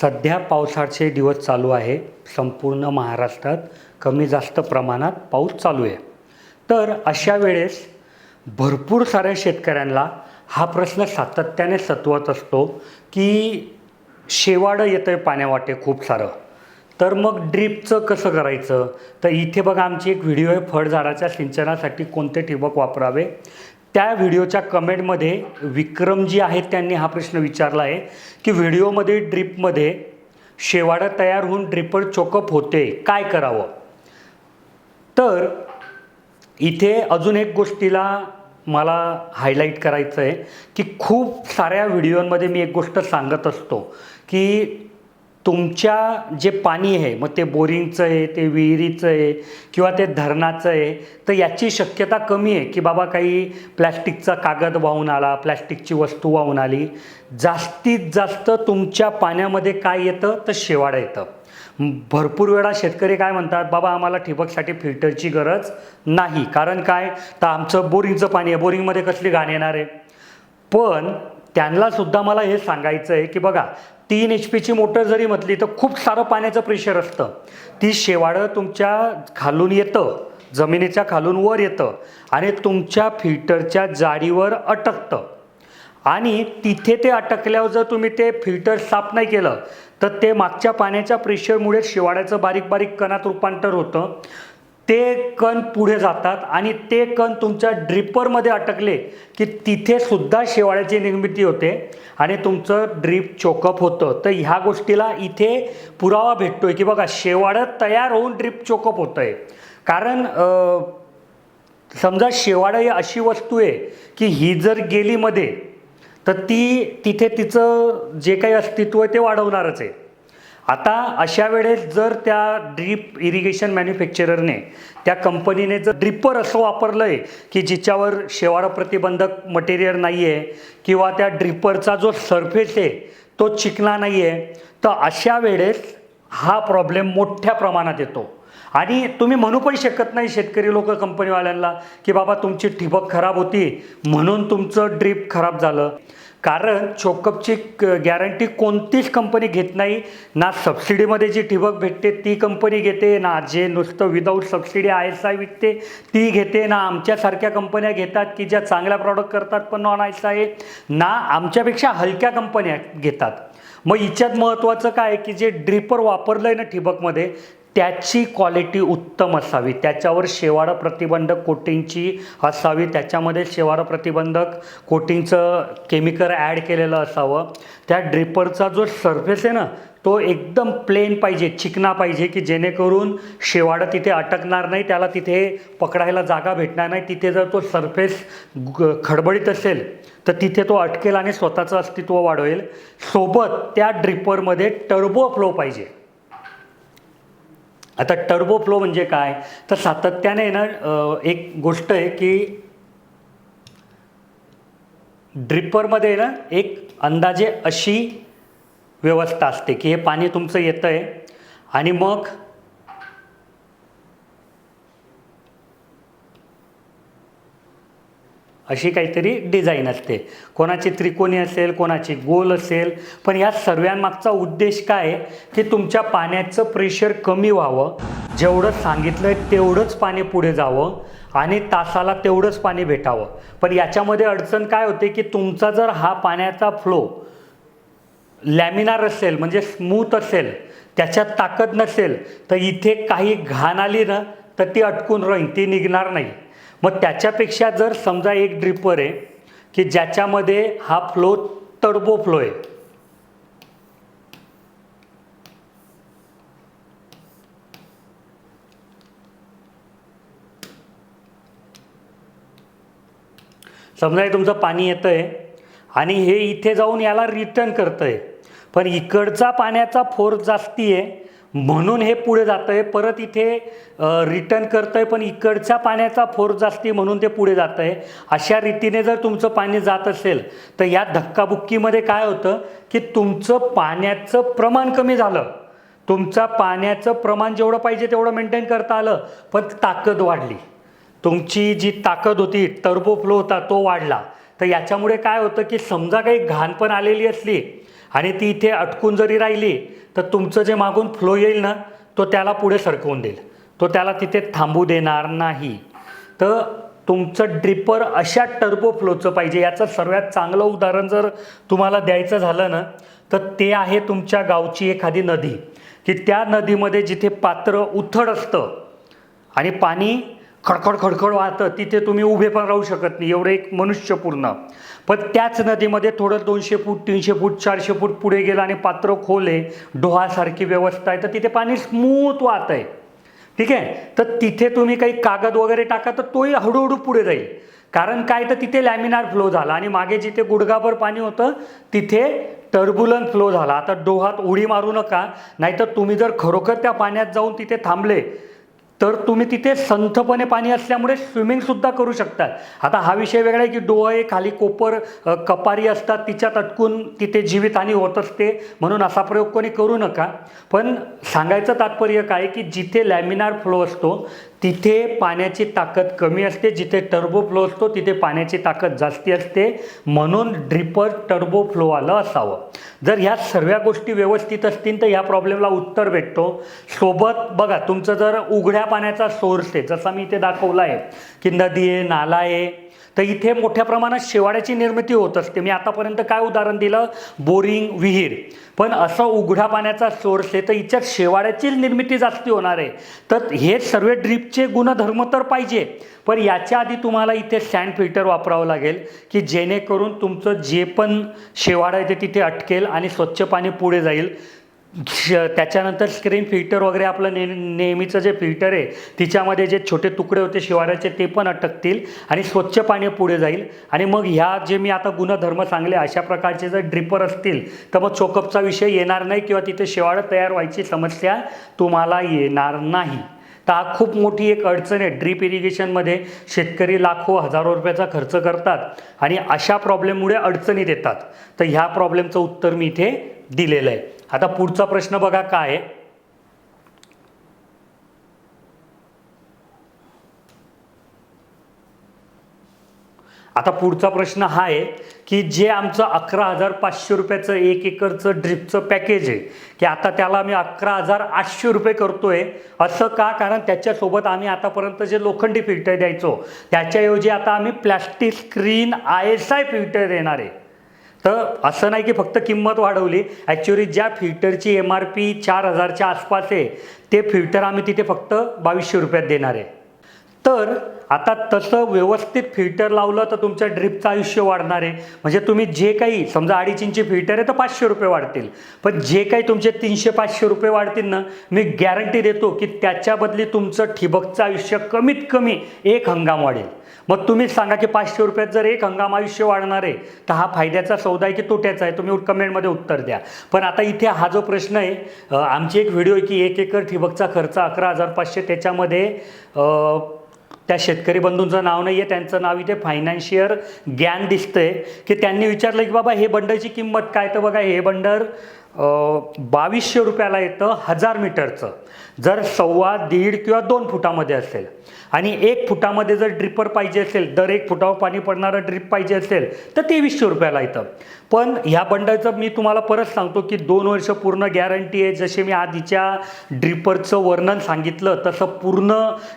सध्या पावसाचे दिवस चालू आहे. संपूर्ण महाराष्ट्रात कमी जास्त प्रमाणात पाऊस चालू आहे. तर अशा वेळेस भरपूर साऱ्या शेतकऱ्यांना हा प्रश्न सातत्याने सत्वत असतो की शेवाडं येतं आहे पाण्यावाटे खूप सारं. तर मग ड्रीपचं कसं करायचं? तर इथे बघा आमची एक व्हिडिओ आहे फळझाडाच्या सिंचनासाठी कोणते ठिबक वापरावे? त्या व्हिडिओच्या कमेंटमध्ये विक्रमजी आहेत त्यांनी हा प्रश्न विचारला आहे की व्हिडिओमध्ये ड्रीपमध्ये शेवाडं तयार होऊन ड्रिपर चोकअप होते काय करावं? तर इथे अजून एक गोष्टीला मला हायलाईट करायचं आहे की खूप साऱ्या व्हिडिओमध्ये मी एक गोष्ट सांगत असतो की तुमच्या जे पाणी आहे मग ते बोरिंगचं आहे ते विहिरीचं आहे किंवा ते धरणाचं आहे तर याची शक्यता कमी आहे की बाबा काही प्लॅस्टिकचा कागद वाहून आला प्लॅस्टिकची वस्तू वाहून आली? जास्तीत जास्त तुमच्या पाण्यामध्ये काय येतं? तर शेवाळं येतं. भरपूर वेळा शेतकरी काय म्हणतात बाबा आम्हाला ठिबकसाठी फिल्टरची गरज नाही. कारण काय? तर आमचं बोरिंगचं पाणी आहे बोरिंगमध्ये कसली घाण येणार आहे? पण त्यांनासुद्धा मला हे सांगायचं आहे की बघा तीन एच पीची मोटर जरी म्हटली तर खूप सारं पाण्याचं प्रेशर असतं. ती शेवाळं तुमच्या खालून येतं जमिनीच्या खालून वर येतं आणि तुमच्या फिल्टरच्या जाडीवर अटकतं. आणि तिथे ते अटकल्यावर जर तुम्ही ते फिल्टर साफ नाही केलं तर ते मागच्या पाण्याच्या प्रेशरमुळे शिवाड्याचं बारीक बारीक कणात रूपांतर होतं. ते कण पुढे जातात आणि ते कण तुमच्या ड्रिपरमध्ये अटकले की तिथे सुद्धा शेवाळ्याची निर्मिती होते आणि तुमचं ड्रीप चोकअप होतं. तर ह्या गोष्टीला इथे पुरावा भेटतोय की बघा शेवाळं तयार होऊन ड्रीप चोकअप होतं आहे कारण समजा शेवाळं ही अशी वस्तू आहे की ही जर गेली मध्ये तर ती तिथे तिचं जे काही अस्तित्व आहे ते वाढवणारच आहे. आता अशा वेळेस जर त्या ड्रीप इरिगेशन मॅन्युफॅक्चररने त्या कंपनीने जर ड्रिपर असं वापरलं आहे की जिच्यावर शेवाळं प्रतिबंधक मटेरियल नाही आहे किंवा त्या ड्रिपरचा जो सरफेस आहे तो चिकना नाही आहे तर अशा वेळेस हा प्रॉब्लेम मोठ्या प्रमाणात येतो. आणि तुम्ही म्हणू पण शकत नाही शेतकरी लोक कंपनीवाल्यांना की बाबा तुमची ठिबक खराब होती म्हणून तुमचं ड्रीप खराब झालं. कारण चोकअपची गॅरंटी कोणतीच कंपनी घेत नाही ना सबसिडीमध्ये जी ठिबक भेटते ती कंपनी घेते ना जे नुसतं without subsidy I S I विकते ती घेते ना आमच्यासारख्या कंपन्या घेतात की ज्या चांगल्या प्रॉडक्ट करतात पण नॉन आय एस आहे ना आमच्यापेक्षा हलक्या कंपन्या घेतात. मग हिच्यात महत्त्वाचं काय की जे ड्रिपर वापरलं आहे ना ठिबकमध्ये त्याची क्वालिटी उत्तम असावी. त्याच्यावर शेवाळं प्रतिबंधक कोटिंगची असावी. त्याच्यामध्ये शेवाळं प्रतिबंधक कोटिंगचं केमिकल ॲड केलेलं असावं. त्या ड्रिपरचा जो सरफेस आहे ना तो एकदम प्लेन पाहिजे चिकना पाहिजे की जेणेकरून शेवाळं तिथे अटकणार नाही त्याला तिथे पकडायला जागा भेटणार नाही. तिथे जर तो सरफेस खडबडीत असेल तर तिथे तो अटकेल आणि स्वतःचं अस्तित्व वाढवेल. सोबत त्या ड्रिपरमध्ये टर्बो फ्लो पाहिजे. आता टर्बो फ्लो म्हणजे काय? तर सातत्याने आहे ना एक गोष्ट आहे की ड्रिपरमध्ये ना एक अंदाजे अशी व्यवस्था असते की हे पाणी तुमचं येतं आहे आणि मग अशी काहीतरी डिझाईन असते. कोणाची त्रिकोणी असेल कोणाची गोल असेल पण या सर्वांमागचा उद्देश काय आहे? की तुमच्या पाण्याचं प्रेशर कमी व्हावं. जेवढं सांगितलं आहे तेवढंच पाणी पुढे जावं आणि तासाला तेवढंच पाणी भेटावं. पण याच्यामध्ये अडचण काय होते की तुमचा जर हा पाण्याचा फ्लो लॅमिनार असेल म्हणजे स्मूथ असेल त्याच्यात ताकद नसेल तर इथे काही घाण आली ना तर ती अटकून राहील ती निघणार नाही. मग त्याच्यापेक्षा जर समजा एक ड्रिपर आहे की ज्याच्यामध्ये हा फ्लो टर्बो फ्लो आहे. समजा हे तुमचं पाणी येतं आहे आणि हे इथे जाऊन याला रिटर्न करतं आहे पण इकडचा पाण्याचा फोर्स जास्ती आहे म्हणून हे पुढे जातं आहे परत इथे रिटर्न करतं आहे पण इकडच्या पाण्याचा फोर्स जास्ती म्हणून ते पुढे जातं आहे अशा रीतीने जर तुमचं पाणी जात असेल तर या धक्काबुक्कीमध्ये काय होतं की तुमचं पाण्याचं प्रमाण कमी झालं. तुमचा पाण्याचं प्रमाण जेवढं पाहिजे तेवढं मेंटेन करता आलं पण ताकद वाढली. तुमची जी ताकद होती टर्बो फ्लो होता तो वाढला. तर याच्यामुळे काय होतं की समजा काही घाण पण आलेली असली आणि ती इथे अटकून जरी राहिली तर तुमचं जे मागून फ्लो येईल ना तो त्याला पुढे सरकवून देईल. तो त्याला तिथे थांबू देणार नाही. तर तुमचं ड्रिपर अशा टर्बो फ्लोचं पाहिजे याचं सर्वात चांगलं उदाहरण जर तुम्हाला द्यायचं झालं ना तर ते आहे तुमच्या गावची एखादी नदी. की त्या नदीमध्ये जिथे पात्र उथड असतं आणि पाणी खडखड खडखड वाहतं. तिथे तुम्ही उभे पण राहू शकत नाही. एवढं एक मनुष्यपूर्ण. पण त्याच नदीमध्ये थोडं दोनशे फूट तीनशे फूट चारशे फूट पुढे गेलं आणि पात्र खोल आहे डोहासारखी व्यवस्था आहे. तर तिथे पाणी स्मूथ वाहत आहे ठीक आहे? तर तिथे तुम्ही काही कागद वगैरे टाका तर तोही हळूहळू पुढे जाईल. कारण काय? तर तिथे लॅमिनार फ्लो झाला आणि मागे जिथे गुडघाभर पाणी होतं तिथे टर्बुलन फ्लो झाला. आता डोहात उडी मारू नका. नाहीतर तुम्ही जर खरोखर त्या पाण्यात जाऊन तिथे थांबले तर तुम्ही तिथे संथपणे पाणी असल्यामुळे स्विमिंगसुद्धा करू शकतात आता हा विषय वेगळा आहे की डोळे खाली कोपर कपारी असतात तिच्यात अटकून तिथे जीवितहानी होत असते. म्हणून असा प्रयोग कोणी करू नका. पण सांगायचं तात्पर्य काय की जिथे लॅमिनार फ्लो असतो तिथे पाण्याची ताकद कमी असते. जिथे टर्बो फ्लो असतो तिथे पाण्याची ताकद जास्ती असते. म्हणून ड्रिपर टर्बो फ्लो आलं असावं. जर ह्या सर्व गोष्टी व्यवस्थित असतील तर ह्या प्रॉब्लेमला उत्तर भेटतो. सोबत बघा तुमचं जर उघड्या पाण्याचा सोर्स आहे जसा मी इथे दाखवला आहे की नदी आहे नाला आहे तर इथे मोठ्या प्रमाणात शेवाळ्याची निर्मिती होत असते. मी आतापर्यंत काय उदाहरण दिलं? बोरिंग विहीर. पण असं उघड्या पाण्याचा सोर्स आहे तर हिच्यात शेवाळ्याची निर्मिती जास्ती होणार आहे. तर हे सर्व ड्रीपचे गुणधर्म तर पाहिजे पण याच्या आधी तुम्हाला इथे सँड फिल्टर वापरावं लागेल की जेणेकरून तुमचं जे पण शेवाळं आहे ते तिथे अटकेल आणि स्वच्छ पाणी पुढे जाईल. त्याच्यानंतर स्क्रीन फिल्टर वगैरे आपलं ने नेहमीचं जे फिल्टर आहे तिच्यामध्ये जे छोटे तुकडे होते शिवाराचे ते पण अटकतील आणि स्वच्छ पाणी पुढे जाईल. आणि मग ह्या जे मी आता गुणधर्म सांगले अशा प्रकारचे जर ड्रिपर असतील तर मग चोकअपचा विषय येणार नाही किंवा तिथे शेवाळं तयार व्हायची समस्या तुम्हाला येणार नाही. तर हा खूप मोठी एक अडचण आहे. ड्रीप इरिगेशनमध्ये शेतकरी लाखो हजारो रुपयाचा खर्च करतात आणि अशा प्रॉब्लेममुळे अडचणीत येतात. तर ह्या प्रॉब्लेमचं उत्तर मी इथे दिलेलं आहे. आता पुढचा प्रश्न बघा काय आहे. आता पुढचा प्रश्न हा आहे की जे आमचं अकरा हजार पाचशे रुपयाचं एक एकरचं ड्रिपचं पॅकेज आहे की आता त्याला आम्ही अकरा हजार आठशे रुपये करतोय असं का? कारण त्याच्यासोबत आम्ही आतापर्यंत जे लोखंडी फिल्टर द्यायचो त्याच्याऐवजी आता आम्ही plastic screen I S I filter देणार आहे. तर असं नाही की फक्त किंमत वाढवली. ॲक्च्युली ज्या फिल्टरची एम आर पी चार हजारच्या आसपास आहे ते फिल्टर आम्ही तिथे फक्त बावीसशे रुपयात देणार आहे. तर आता तसं व्यवस्थित फिल्टर लावलं तर तुमच्या ड्रिपचं आयुष्य वाढणार आहे. म्हणजे तुम्ही जे काही समजा अडीच इंची फिल्टर आहे तर पाचशे रुपये वाढतील. पण जे काही तुमचे तीनशे पाचशे रुपये वाढतील ना मी गॅरंटी देतो की त्याच्या बदली तुमचं ठिबकचं आयुष्य कमीत कमी एक हंगाम वाढेल. मग तुम्हीच सांगा की पाचशे रुपयात जर एक हंगाम आयुष्य वाढणार आहे तर हा फायद्याचा सौदा आहे की तोट्याचा आहे? तुम्ही कमेंटमध्ये उत्तर द्या. पण आता इथे हा जो प्रश्न आहे आमची एक व्हिडिओ आहे की एक एकर ठिबकचा खर्च अकरा हजार पाचशे त्याच्यामध्ये त्या शेतकरी बंधूंचं नाव नाही आहे त्यांचं नाव इथे फायनान्शियर ज्ञान दिसतंय की त्यांनी विचारलं की बाबा हे बंडलची किंमत काय? तर बघा हे बंडर बावीसशे रुपयाला येतं हजार मीटरचं. जर सव्वा दीड किंवा दोन फुटामध्ये असेल आणि एक फुटामध्ये जर ड्रिपर पाहिजे असेल दर एक फुटावर पाणी पडणारं ड्रिप पाहिजे असेल तर तेवीसशे रुपयाला येतं. पण ह्या बंडलचं मी तुम्हाला परत सांगतो की दोन वर्ष पूर्ण गॅरंटी आहे. जसे मी आधीच्या ड्रिपरचं वर्णन सांगितलं तसं पूर्ण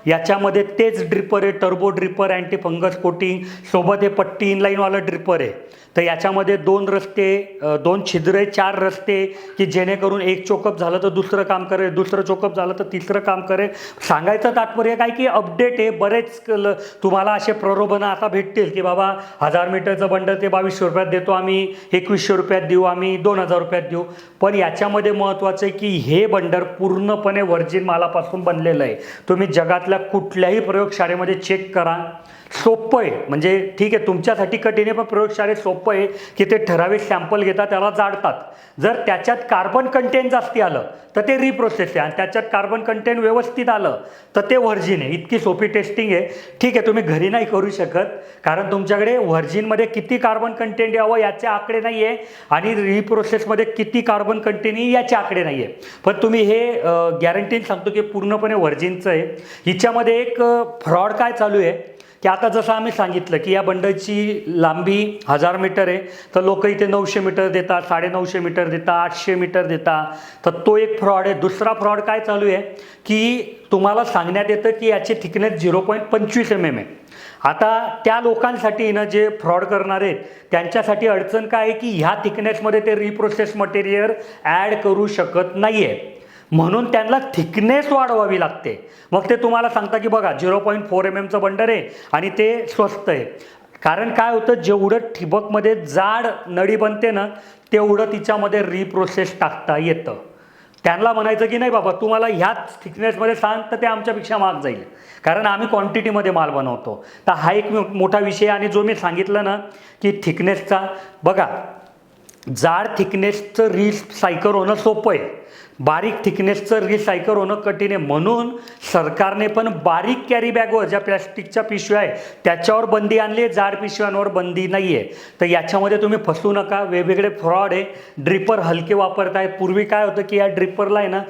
याच्यामध्ये तेच ड्रिपर आहे. Turbo dripper anti fungus coating सोबत हे पट्टी इनलाईनवालं ड्रिपर आहे. तर याच्यामध्ये दोन रस्ते दोन छिद्रे चार रस्ते की जेणेकरून एक चोकअप झालं तर दुसरं काम करेल दुसरं चोकअप झालं तर तिसरं काम करेल. सांगायचं तात्पर्य काय की अपडेट आहे. बरेच कल- तुम्हाला असे प्रलोभनं आता भेटतील की बाबा हजार मीटरचं बंडल ते बावीसशे रुपयात देतो आम्ही एकवीसशे रुपयात देऊ आम्ही दोन हजार रुपयात देऊ. पण याच्यामध्ये महत्त्वाचं आहे की हे बंडर पूर्णपणे व्हर्जिन मालापासून बनलेलं आहे. तुम्ही जगातल्या कुठल्याही प्रयोगशाळेमध्ये चेक करा. सोपं आहे. म्हणजे ठीक आहे तुमच्यासाठी कठीण आहे पण प्रयोगशाळेत सोपं आहे की ते ठराविक सॅम्पल घेतात त्याला जाडतात जर त्याच्यात कार्बन कंटेंट जास्ती आलं तर ते रिप्रोसेस आहे. आणि त्याच्यात कार्बन कंटेंट व्यवस्थित आलं तर ते व्हर्जिन आहे. इतकी सोपं सोपी टेस्टिंग आहे. ठीक आहे तुम्ही घरी नाही करू शकत कारण तुमच्याकडे व्हर्जिनमध्ये किती कार्बन कंटेंट यावं याचे आकडे नाही आहे आणि रिप्रोसेसमध्ये किती कार्बन कंटेंट येईल याचे आकडे नाही आहे पण तुम्ही हे गॅरंटीन सांगतो की पूर्णपणे व्हर्जिनचं आहे. हिच्यामध्ये एक फ्रॉड काय चालू आहे? की आता जसं आम्ही सांगितलं की या बंडलची लांबी हजार मीटर आहे तर लोक इथे नऊशे मीटर देतात साडेनऊशे मीटर देतात आठशे मीटर देतात. तर तो एक फ्रॉड आहे. दुसरा फ्रॉड काय चालू आहे? की तुम्हाला सांगण्यात येतं की याची थिकनेस झिरो पॉईंट पंचवीस एम एम आहे. आता त्या लोकांसाठी ना जे फ्रॉड करणार आहेत त्यांच्यासाठी अडचण काय आहे की ह्या थिकनेसमध्ये ते रिप्रोसेस मटेरियल ॲड करू शकत नाही आहे म्हणून त्यांना थिकनेस वाढवावी लागते. मग ते तुम्हाला सांगता की बघा झिरो पॉईंट फोर एम एमचं बंडर आहे आणि ते स्वस्त आहे. कारण काय होतं जेवढं ठिबकमध्ये जाड नळी बनते ना तेवढं तिच्यामध्ये रिप्रोसेस टाकता येतं. त्यांना म्हणायचं की नाही बाबा तुम्हाला ह्याच थिकनेसमध्ये सांग तर ते आमच्यापेक्षा महाग जाईल. कारण आम्ही क्वांटिटीमध्ये माल बनवतो. तर हा एक मोठा विषय आणि जो मी सांगितलं ना की थिकनेसचा बघा जाड थिकनेसचं रिसायकल होणं सोपं आहे. बारीक थिकनेसचं रिसायकल होणं कठीण आहे. म्हणून सरकारने पण बारीक कॅरी बॅगवर ज्या प्लॅस्टिकच्या पिशव्या आहे त्याच्यावर बंदी आणली आहे. जाड पिशव्यांवर बंदी नाही आहे तर याच्यामध्ये तुम्ही फसू नका. वेगवेगळे फ्रॉड आहे. ड्रिपर हलके वापरताय. पूर्वी काय होतं की या ड्रिपरला आहे ना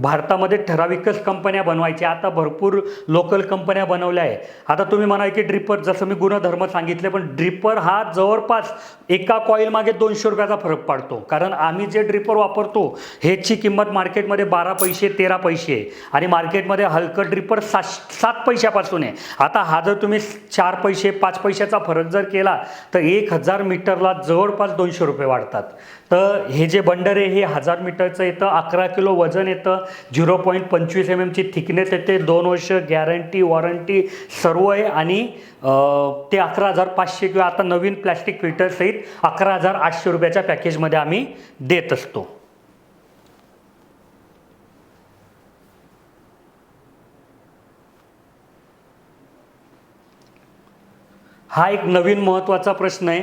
भारतामध्ये ठराविकच कंपन्या बनवायच्या आता भरपूर लोकल कंपन्या बनवल्या आहे. आता तुम्ही म्हणाल की ड्रिपर जसं मी गुणधर्म सांगितले पण ड्रिपर हा जवळपास एका कॉईलमागे दोनशे रुपयाचा फरक पडतो. कारण आम्ही जे ड्रिपर वापरतो ह्याची किंमत मार्केटमध्ये बारा पैसे तेरा पैसे आहे. आणि मार्केटमध्ये हलकं ड्रिपर सात सात पैशापासून आहे. आता हा जर तुम्ही चार पैसे पाच पैशाचा फरक जर केला तर एक हजार मीटरला जवळपास दोनशे रुपये वाढतात. तर हे जे बंडर आहे हे हजार मीटरचं येतं अकरा किलो वजन येतं झिरो पॉईंट पंचवीस एम एमची थिकनेस येते दोन वर्ष गॅरंटी वॉरंटी सर्व आहे. आणि ते अकरा हजार पाचशे किंवा आता नवीन प्लॅस्टिक फिल्टरसहित अकरा हजार आठशे रुपयाच्या पॅकेजमध्ये आम्ही देत असतो. हा एक नवीन महत्त्वाचा प्रश्न आहे.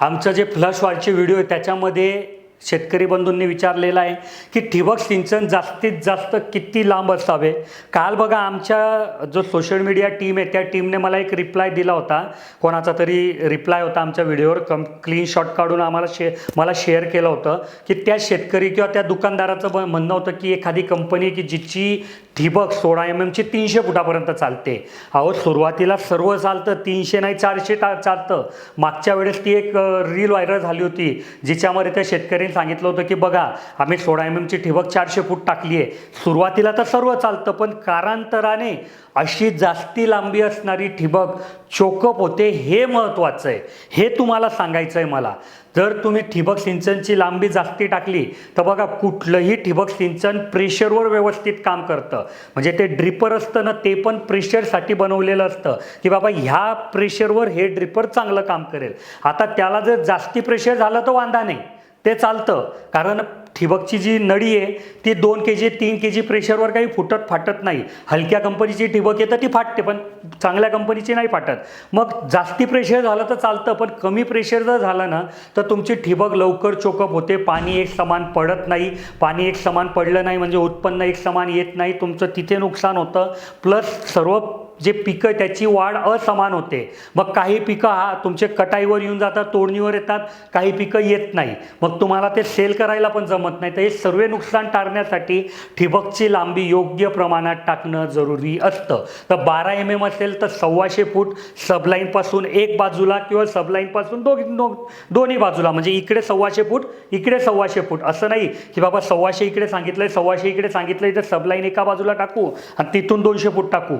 आमचं जे फ्लश वॉलचे व्हिडिओ आहे त्याच्यामध्ये शेतकरी बंधूंनी विचारलेला आहे की ठिबक सिंचन जास्तीत जास्त किती लांब असावे? काल बघा आमच्या जो सोशल मीडिया टीम आहे त्या टीमने मला एक रिप्लाय दिला होता. कोणाचा तरी रिप्लाय होता आमच्या व्हिडिओवर कम क्लीन शॉट काढून आम्हाला शे मला शेअर केलं होतं की त्या शेतकरी किंवा त्या दुकानदाराचं म्हणणं होतं की एखादी कंपनी की जिची ठिबक सोळा एम एमची तीनशे फुटापर्यंत चालते. अहो सुरुवातीला सर्व चालतं तीनशे नाही चारशे टा चालतं. मागच्या वेळेस ती एक रील व्हायरल झाली होती जिच्यामध्ये त्या शेतकरी शेतकऱ्यांनी सांगितलं होतं की बघा आम्ही सोळा एम एमची ठिबक चारशे फूट टाकली आहे. सुरुवातीला तर सर्व चालतं पण कारांतराने अशी जास्ती लांबी असणारी ठिबक चोकअप होते हे महत्त्वाचं आहे. हे तुम्हाला सांगायचं आहे मला. जर तुम्ही ठिबक सिंचनची लांबी जास्ती टाकली तर बघा कुठलंही ठिबक सिंचन प्रेशरवर व्यवस्थित काम करतं. म्हणजे ते ड्रिपर असतं ना ते पण प्रेशरसाठी बनवलेलं असतं. की बाबा ह्या प्रेशरवर हे ड्रिपर चांगलं काम करेल. आता त्याला जर जास्ती प्रेशर झालं तर वांधा नाही. ते चालतं. कारण ठिबकची जी नळी आहे ती दोन के जी तीन के जी प्रेशरवर काही फुटत फाटत नाही. हलक्या कंपनीची ठिबक येतं ती फाटते पण चांगल्या कंपनीची नाही फाटत. मग जास्ती प्रेशर झालं तर चालतं पण कमी प्रेशर जर झालं ना तर तुमची ठिबक लवकर चोकअप होते. पाणी एक समान पडत नाही. पाणी एक समान पडलं नाही म्हणजे उत्पन्न एक समान येत नाही. तुमचं तिथे नुकसान होतं. प्लस सर्व जे पिकं त्याची वाढ असमान होते. मग काही पिकं हा तुमचे कटाईवर येऊन जातात तोडणीवर येतात काही पिकं येत नाही. मग तुम्हाला ते सेल करायला पण जमत नाही. तर हे सर्व नुकसान टाळण्यासाठी ठिबकची लांबी योग्य प्रमाणात टाकणं जरुरी असतं. तर बारा एम एम असेल तर सव्वाशे फूट सबलाईनपासून एक बाजूला किंवा सबलाईनपासून दोघी दो दोन्ही बाजूला. म्हणजे इकडे सव्वाशे फूट इकडे सव्वाशे फूट. असं नाही की बाबा सव्वाशे इकडे सांगितलंय सव्वाशे इकडे सांगितलंय तर सबलाईन एका बाजूला टाकू आणि तिथून दोनशे फूट टाकू.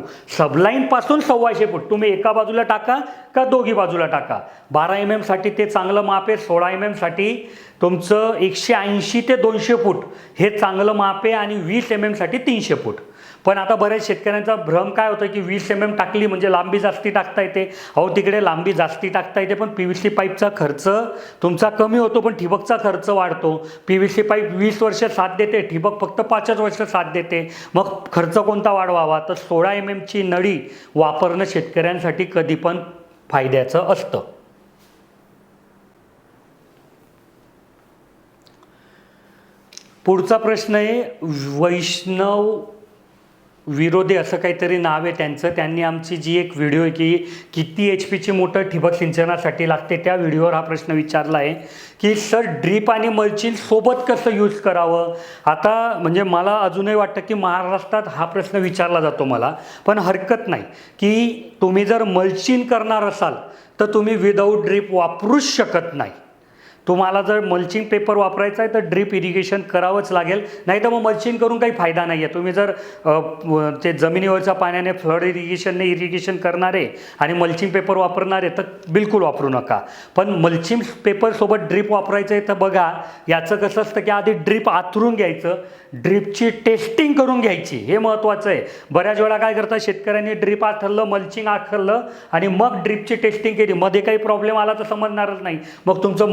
लाईनपासून सव्वाशे फूट. तुम्ही एका बाजूला टाका का दोघी बाजूला टाका? बारा एम एमसाठी ते चांगलं माप आहे सोळा एम एमसाठी तुमचं एकशे ऐंशी ते दोनशे फूट. हे चांगलं माप आहे आणि वीस एम एमसाठी तीनशे फूट. पण आता बऱ्याच शेतकऱ्यांचा भ्रम काय होतं की वीस एम एम टाकली म्हणजे लांबी जास्ती टाकता येते. अहो तिकडे लांबी जास्ती टाकता येते पण पी व्ही सी पाईपचा खर्च तुमचा कमी होतो पण ठिबकचा खर्च वाढतो. पी व्ही सी पाईप वीस वर्ष साथ देते ठिबक फक्त पाचच वर्ष साथ देते. मग खर्च कोणता वाढवावा? तर सोळा एम एमची नळी वापरणं शेतकऱ्यांसाठी कधी पण फायद्याचं असतं. पुढचा प्रश्न आहे वैष्णव विरोधी असं काहीतरी नाव आहे त्यांचं. त्यांनी आमची जी एक व्हिडिओ आहे की किती एच पीची मोटर ठिबक सिंचनासाठी लागते त्या व्हिडिओवर हा प्रश्न विचारला आहे की सर ड्रीप आणि मल्चिंग सोबत कसं यूज करावं? आता म्हणजे मला अजूनही वाटतं की महाराष्ट्रात हा प्रश्न विचारला जातो मला पण हरकत नाही. की तुम्ही जर मल्चिंग करणार असाल तर तुम्ही विदाऊट ड्रीप वापरूच शकत नाही. तुम्हाला जर मल्चिंग पेपर वापरायचा आहे तर ड्रीप इरिगेशन करावंच लागेल. नाही तर मग मल्चिंग करून काही फायदा नाही आहे तुम्ही जर ते जमिनीवरच्या पाण्याने फ्लड इरिगेशनने इरिगेशन करणारे आणि मल्चिंग पेपर वापरणारे तर बिलकुल वापरू नका. पण मल्चिंग पेपरसोबत ड्रीप वापरायचं आहे तर बघा याचं कसं असतं की आधी ड्रीप आथरून घ्यायचं ड्रीपची टेस्टिंग करून घ्यायची. हे महत्त्वाचं आहे. बऱ्याच वेळा काय करतात शेतकऱ्यांनी ड्रीप आथरलं मल्चिंग आखरलं आणि मग ड्रीपची टेस्टिंग केली. मध्ये काही प्रॉब्लेम आला तर समजणारच नाही. मग तुमचं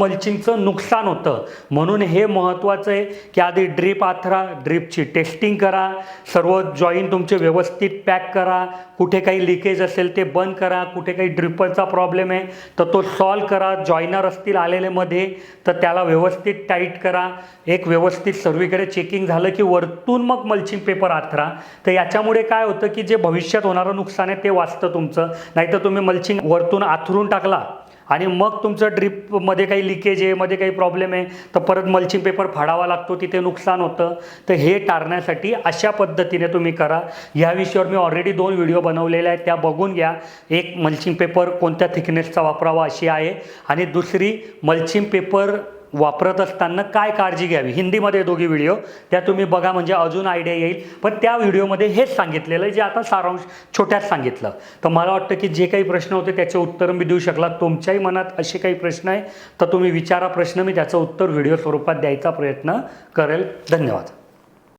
तुमचं नुकसान होतं. म्हणून हे महत्त्वाचं आहे की आधी ड्रीप आथरा ड्रीपची टेस्टिंग करा. सर्व जॉईन तुमचे व्यवस्थित पॅक करा. कुठे काही लिकेज असेल ते बंद करा. कुठे काही ड्रिपरचा प्रॉब्लेम आहे तर तो सॉल्व करा. जॉईनर असतील आलेले मध्ये तर त्याला व्यवस्थित टाईट करा. एक व्यवस्थित सर्वीकडे चेकिंग झालं की वरतून मग मल्चिंग पेपर आथरा. तर याच्यामुळे काय होतं की जे भविष्यात होणारं नुकसान आहे ते वाचतं तुमचं. नाहीतर तुम्ही मल्चिंग वरतून आथरून टाकला. आणि मग तुमचं ड्रीपमध्ये काही लिकेज आहे मध्ये काही प्रॉब्लेम आहे तर परत मल्चिंग पेपर फाडावा लागतो तिथे नुकसान होतं. तर हे टाळण्यासाठी अशा पद्धतीने तुम्ही करा. या विषयावर मी ऑलरेडी दोन व्हिडिओ बनवलेले आहेत त्या बघून घ्या. एक मल्चिंग पेपर कोणत्या थिकनेसचा वापरावा अशी आहे. आणि दुसरी मल्चिंग पेपर वापरत असताना काय काळजी घ्यावी? हिंदीमध्ये दोघी व्हिडिओ त्या तुम्ही बघा म्हणजे अजून आयडिया येईल. पण त्या व्हिडिओमध्ये हेच सांगितलेलं आहे जे आता सारांश छोट्यात सांगितलं. तर मला वाटतं की जे काही प्रश्न होते त्याचे उत्तर मी देऊ शकला. तुमच्याही मनात असे काही प्रश्न आहे तर तुम्ही विचारा प्रश्न. मी त्याचं उत्तर व्हिडिओ स्वरूपात द्यायचा प्रयत्न करेल. धन्यवाद.